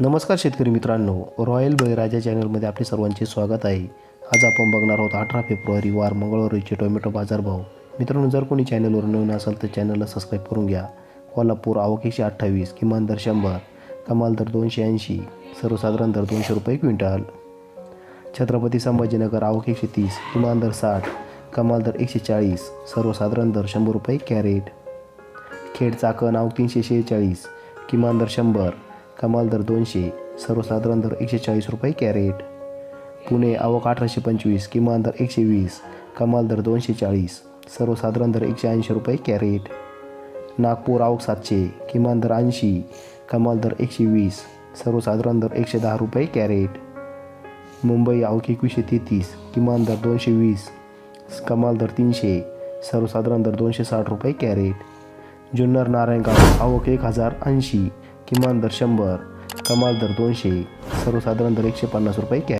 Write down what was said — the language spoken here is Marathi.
नमस्कार शेतकरी मित्रांनो. रॉयल बळीराजा चॅनलमध्ये आपले सर्वांचे स्वागत आहे. आज आपण बघणार आहोत अठरा फेब्रुवारी वार मंगळवारीचे टोमॅटो बाजारभाव मित्रांनो जर कोणी चॅनलवर नवीन असाल तर चॅनलला सबस्क्राईब करून घ्या. कोल्हापूर आवक एकशे अठ्ठावीस किमान दर शंभर कमाल दर दोनशे ऐंशी सर्वसाधारण दर दोनशे रुपये क्विंटल. छत्रपती संभाजीनगर आवक एकशे तीस किमान दर साठ कमाल दर एकशे चाळीस सर्वसाधारण दर शंभर रुपये कॅरेट. खेड चाकण आवक तीनशे शेहेचाळीस किमान दर शंभर कमाल दर दोनशे सर्वसाधारण दर एकशे चाळीस रुपये कॅरेट. पुणे आवक अठराशे पंचवीस किमान दर एकशे वीस कमाल दर दोनशे चाळीस सर्वसाधारण दर एकशे ऐंशी रुपये कॅरेट. नागपूर आवक सातशे किमान दर ऐंशी कमाल दर एकशे वीस सर्वसाधारण दर एकशे दहा रुपये कॅरेट. मुंबई आवक एकवीसशे तेहतीस किमान दर दोनशे वीस कमाल दर तीनशे सर्वसाधारण दर दोनशे साठ रुपये कॅरेट. जुन्नर नारायणगाव आवक एक हजार ऐंशी किमान दर शंभर कमाल दर दोनशे सर्वसाधारण दर एकशे पन्नास रुपये कॅ